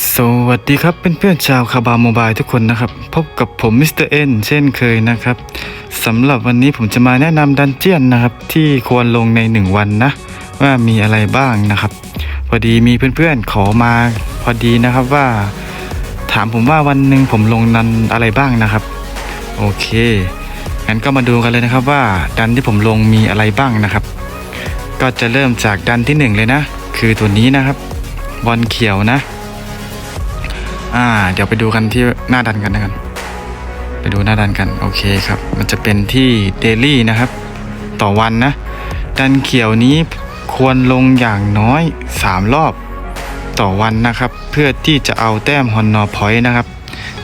สวัสดีครับเพื่อนๆชาวคาบาโมบายทุกคนนะครับ พบกับผมมิสเตอร์เอ็นเช่นเคยนะครับสำหรับวันนี้ผมจะมาแนะนำดันเจียนนะครับที่ควรลงใน 1 วันนะ ว่ามีอะไรบ้างนะครับ พอดีมีเพื่อนๆขอมาพอดีนะครับว่า ถามผมว่าวันหนึ่งผมลงนันอะไรบ้างนะครับ โอเคงั้นก็มาดูกันเลยนะครับว่าดันที่ผมลงมีอะไรบ้างนะครับ ก็จะเริ่มจากดันที่หนึ่งเลยนะ คือตัวนี้นะครับบอลเขียวนะ อ่า เดี๋ยวไปดูกันที่หน้าดันกันนะครับไปดูหน้าดันกันโอเคครับ มันจะเป็นที่เดลี่นะครับ ต่อวันนะ ดันเขียวนี้ควรลงอย่างน้อย 3 รอบต่อวันนะครับ เพื่อที่จะเอาแต้มฮอนนอพอยต์นะครับ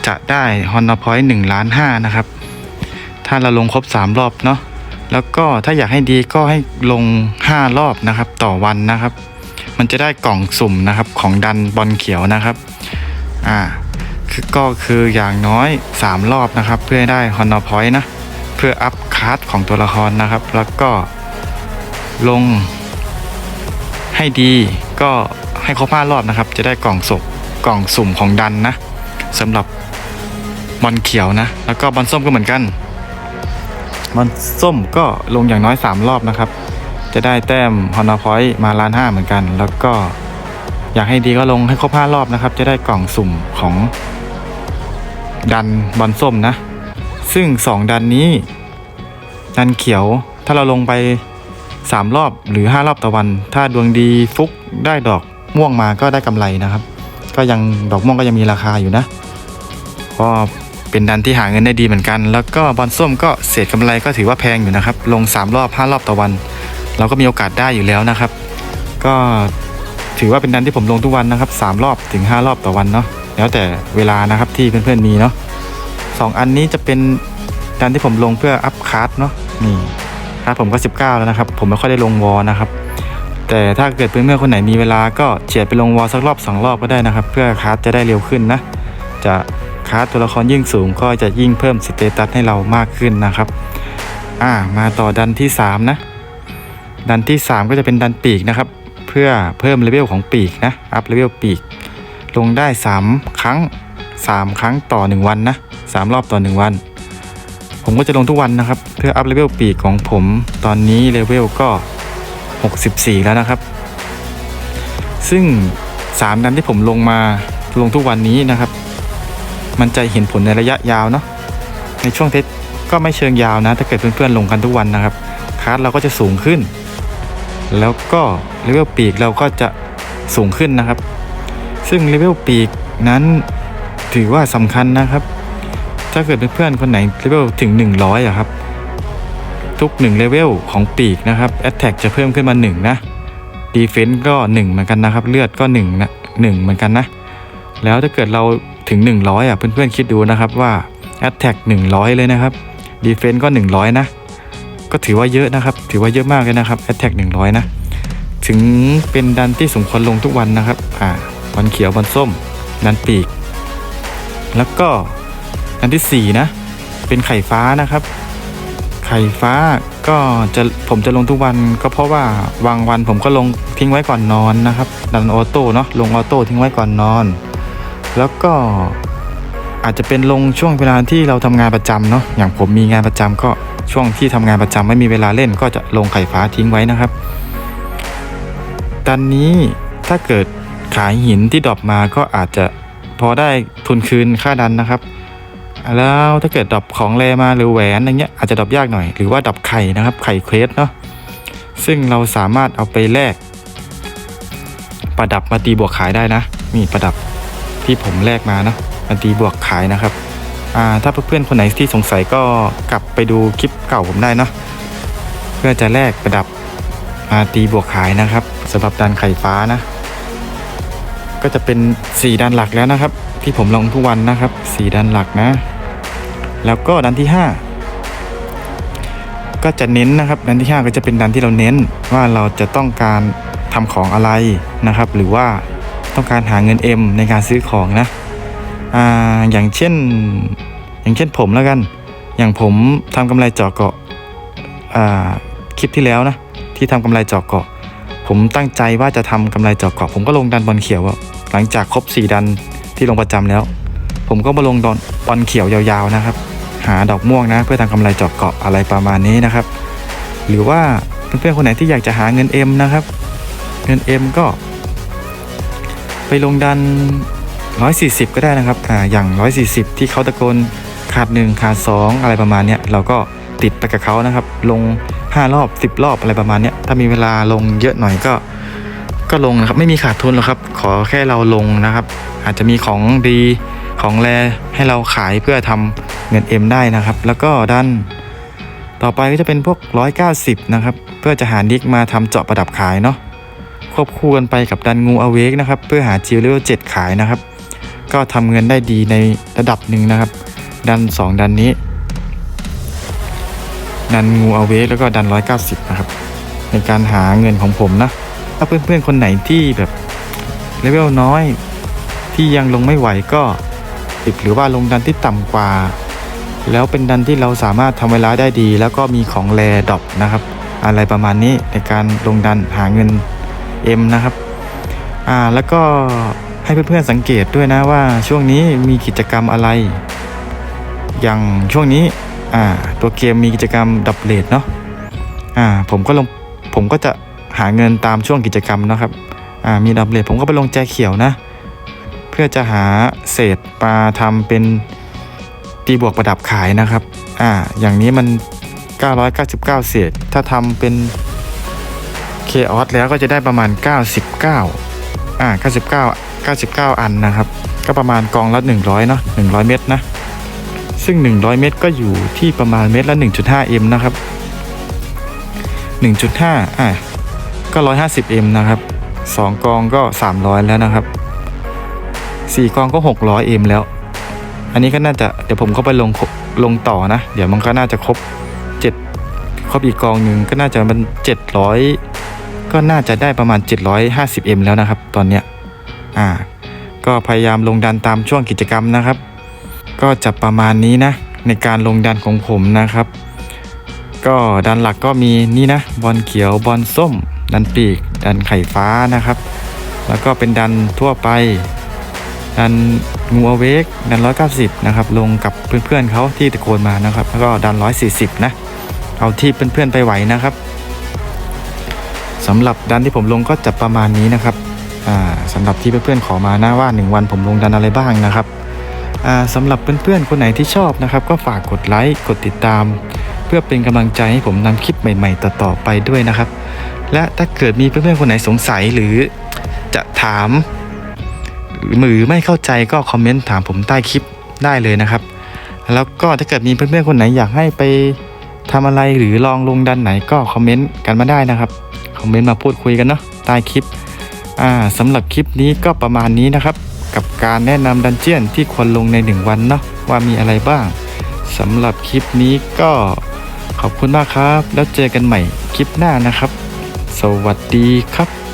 จะได้ฮอนนอพอยต์1ล้าน5นะครับ ถ้าเราลงครบ 3 รอบเนาะแล้วก็ถ้าอยากให้ดีก็ให้ลง 5 รอบนะครับ ต่อวันนะครับ มันจะได้กล่องสุ่มนะครับของดันบอลเขียวนะครับ อ่าคือก็คืออย่างน้อย 3 รอบนะครับ เพื่อให้ได้ฮอนนอพอยต์นะ เพื่ออัพคาร์ดของตัวละครนะครับ แล้วก็ลงให้ดีก็ให้ครบ5รอบนะครับ จะได้กล่องศพกล่องสุ่มของดันนะสำหรับบอลเขียวนะ แล้วก็บอลส้มก็เหมือนกันบอลส้มก็ลงอย่างน้อย 3 รอบนะครับ จะได้แต้มฮอนนอพอยต์มาล้านห้าเหมือนกัน แล้วก็ อยากให้ดีก็ลงให้ครบ5รอบนะครับ จะได้กล่องสุ่มของดันบอลส้มนะ ซึ่ง 2 ดันนี้ ดันเขียวถ้าเราลงไป 3 รอบหรือ 5 รอบต่อวัน ถ้าดวงดีฟุกได้ดอกม่วงมาก็ได้กำไรนะครับ ก็ยังดอกม่วงก็ยังมีราคาอยู่นะก็เป็นดันที่หาเงินได้ดีเหมือนกัน แล้วก็บอลส้มก็เศษกำไรก็ถือว่าแพงอยู่นะครับ ลง 3 รอบ 5 รอบต่อวัน เราก็มีโอกาสได้อยู่แล้วนะครับ ก็ ถือว่าเป็นดันที่ผมลงทุกวันนะครับ3รอบถึง 5 รอบต่อวันเนาะแล้วแต่เวลานะครับที่เพื่อนๆมีเนาะสองอันนี้จะเป็นดันที่ผมลงเพื่ออัพคาร์ดเนาะนี่คร์ดผมก็ 19 แล้วนะครับ ผมไม่ค่อยได้ลงวอลนะครับ แต่ถ้าเกิดเพื่อนๆคนไหนมีเวลาก็เฉียดไปลงวอลสักรอบ 2 รอบก็ได้นะครับ เพื่อคาร์ดจะได้เร็วขึ้นนะ จะคาร์ดตัวละครยิ่งสูงก็จะยิ่งเพิ่มสเตตัสให้เรามากขึ้นนะครับอ่ามาต่อดันที่ 3 นะ ดันที่ 3 ก็จะเป็นดันปีกนะครับ เพื่อเพิ่มเลเวลของปีกนะอัพเลเวลปีก ลงได้ 3 ครั้ง 3 ครั้งต่อ 1 วันนะ3รอบต่อ 1 วัน ผมก็จะลงทุกวันนะครับ เพื่ออัพเลเวลปีกของผมตอนนี้เลเวลก็ 64 แล้วนะครับ ซึ่ง 3 ดันที่ผมลงมาลงทุกวันนี้นะครับ มันจะเห็นผลในระยะยาวเนาะในช่วงเทสก็ไม่เชิงยาวนะ ถ้าเกิดเพื่อนๆลงกันทุกวันนะครับคาร์ดเราก็จะสูงขึ้น แล้วก็เลเวลปีกเราก็จะสูงขึ้นนะครับ ซึ่งเลเวลปีกนั้นถือว่าสำคัญนะครับ ถ้าเกิดเพื่อนๆคนไหนเลเวลถึง 100อะครับ ทุก1เลเวลของปีกนะครับแอตแทกจะเพิ่มขึ้นมา 1 นะดีเฟนต์ก็ 1 เหมือนกันนะครับ เลือดก็1นะ1เหมือนกันนะ แล้วถ้าเกิดเราถึง 100อะเพื่อนๆคิดดูนะครับว่าแอตแทก100 เลยนะครับดีเฟนต์ก็ 100 นะ ก็ถือว่าเยอะนะครับ ถือว่าเยอะมากเลยนะครับแอตแทก100นะ ถึงเป็นดันที่สมควรลงทุกวันนะครับ อ่าบอลเขียวบอลส้ม ดันปีก แล้วก็ดันที่ 4 นะ เป็นไข่ฟ้านะครับ ไข่ฟ้าก็จะผมจะลงทุกวันก็เพราะว่าบางวันผมก็ลงทิ้งไว้ก่อนนอนนะครับ ดันออโต้เนาะลงออโต้ทิ้งไว้ก่อนนอน แล้วก็ อาจจะเป็นลงช่วงเวลาที่เราทำงานประจำเนาะอย่างผมมีงานประจำก็ช่วงที่ทำงานประจำไม่มีเวลาเล่น ก็จะลงไข่ฟ้าทิ้งไว้นะครับดันนี้ถ้าเกิดขายหินที่ดรอปมาก็อาจจะพอได้ทุนคืนค่าดันนะครับ แล้วถ้าเกิดดรอปของแรมาหรือแหวนอะไรเงี้ยอาจจะดรอปยากหน่อยหรือว่าดรอปไข่นะครับไข่เควสเนาะซึ่งเราสามารถเอาไปแลกประดับมาตีบวกขายได้นะ มีประดับที่ผมแลกมาเนาะ มาตีบวกขายนะครับถ้าเพื่อนๆคนไหนที่สงสัยก็กลับไปดูคลิปเก่าผมได้เนาะเพื่อจะแลกประดับมาตีบวกขายนะครับสำหรับดันไข่ฟ้านะ ก็จะเป็น 4ดันหลักแล้วนะครับ ที่ผมลงทุกวันนะครับ 4ดันหลักนะ แล้วก็ดันที่ 5 ก็จะเน้นนะครับดันที่ 5 ก็จะเป็นดันที่เราเน้นว่าเราจะต้องการทำของอะไรนะครับ หรือว่าต้องการหาเงิน M ในการซื้อของนะ อ่าอย่างเช่น อย่างเช่นผมแล้วกัน อย่างผมทำกำไรเจาะเกาะอ่าคลิปที่แล้วนะที่ทำกำไรเจาะเกาะ ผมตั้งใจว่าจะทำกำไรเจาะเกาะ ผมก็ลงดันบอลเขียวหลังจากครบ 4 ดันที่ลงประจำแล้ว ผมก็มาลงดอนบอลเขียวยาวๆนะครับ หาดอกม่วงนะ เพื่อทำกำไรเจาะเกาะอะไรประมาณนี้นะครับ หรือว่าเพื่อนๆคนไหนที่อยากจะหาเงิน M นะครับ เงิน M ก็ ไปลงดัน 140 ก็ได้นะครับอ่าอย่าง 140 ที่เขาตะโกนขาด1ขาด2 อะไรประมาณเนี้ยเราก็ติดไปกับเขานะครับ ลง 5 รอบ 10 รอบอะไรประมาณเนี้ยถ้ามีเวลาลงเยอะหน่อยก็ก็ลงนะครับไม่มีขาดทุนหรอกครับ ขอแค่เราลงนะครับ อาจจะมีของดีของแรให้เราขายเพื่อทำเงิน M ได้นะครับ แล้วก็ดันต่อไปก็จะเป็นพวก 190 นะครับ เพื่อจะหาดิกมาทำเจาะประดับขายเนาะควบคู่กันไปกับดันงูอเวกนะครับ เพื่อหาจิวเลเวล7ขายนะครับ ก็ทำเงินได้ดีในระดับหนึ่งนะครับ ดัน 2 ดันนี้ ดันงูเอาเวกแล้วก็ดัน 190 นะครับ ในการหาเงินของผมนะ ถ้าเพื่อนๆ คนไหนที่แบบเลเวลน้อย ที่ยังลงไม่ไหวก็ติดหรือว่าลงดันที่ต่ำกว่า แล้วเป็นดันที่เราสามารถทำเวลาได้ดี แล้วก็มีของแรดอปนะครับ อะไรประมาณนี้ในการลงดันหาเงิน M นะครับ อ่าแล้วก็ ให้เพื่อนๆสังเกตด้วยนะว่าช่วงนี้มีกิจกรรมอะไร อย่างช่วงนี้อ่าตัวเกมมีกิจกรรมดับเลทเนาะอ่าผมก็ลงผมก็จะหาเงินตามช่วงกิจกรรมนะครับอ่ามีดับเลทผมก็ไปลงแจเขียวนะ เพื่อจะหาเศษปลาทำเป็นตีบวกประดับขายนะครับอ่าอย่างนี้มัน 999 เศษ ถ้าทำเป็นเคออสแล้วก็จะได้ประมาณ 99 อ่า99 99 อันนะครับ ก็ประมาณกองละ 100เนาะ100 เม็ดนะ ซึ่ง 100 เม็ดก็อยู่ที่ประมาณเม็ดละ 1.5 m นะครับ 1.5 อะก็150 m นะครับ2กองก็ 300 แล้วนะครับ 4 กองก็ 600 m แล้ว อันนี้ก็น่าจะเดี๋ยวผมก็ไปลงลงต่อนะ เดี๋ยวมันก็น่าจะครบ 7 ครบอีกกองหนึ่งก็น่าจะมัน 700 ก็น่าจะได้ประมาณ 750 m แล้วนะครับ ตอนเนี้ยอ่า ก็พยายามลงดันตามช่วงกิจกรรมนะครับ ก็จะประมาณนี้นะ ในการลงดันของผมนะครับ ก็ดันหลักก็มีนี่นะ บอลเขียวบอลส้ม ดันปีก ดันไข่ฟ้านะครับ แล้วก็เป็นดันทั่วไป ดันงูอเวกดัน 190 นะครับ ลงกับเพื่อนๆเขาที่ตะโกนมานะครับ แล้วก็ดัน 140 นะ เอาที่เพื่อนๆไปไหวนะครับ สำหรับดันที่ผมลงก็จะประมาณนี้นะครับอ่าสำหรับที่เพื่อนๆขอมานะว่า 1 วันผมลงดันอะไรบ้างนะครับอ่าสำหรับเพื่อนๆคนไหนที่ชอบนะครับ ก็ฝากกดไลค์กดติดตาม เพื่อเป็นกำลังใจให้ผมนำคลิปใหม่ ๆ ต่อๆไปด้วยนะครับ และถ้าเกิดมีเพื่อนๆคนไหนสงสัยหรือจะถามหรือไม่เข้าใจก็คอมเมนต์ถามผมใต้คลิปได้เลยนะครับ แล้วก็ถ้าเกิดมีเพื่อนๆคนไหนอยากให้ไปทำอะไรหรือลองลงดันไหนก็คอมเมนต์กันมาได้นะครับ คอมเมนต์มาพูดคุยกันเนาะใต้คลิปอ่าสำหรับคลิปนี้ก็ประมาณนี้นะครับ กับการแนะนำดันเจียนที่ควรลงใน 1 วันเนาะว่ามีอะไรบ้างสำหรับคลิปนี้ก็ขอบคุณมากครับ แล้วเจอกันใหม่คลิปหน้านะครับ สวัสดีครับ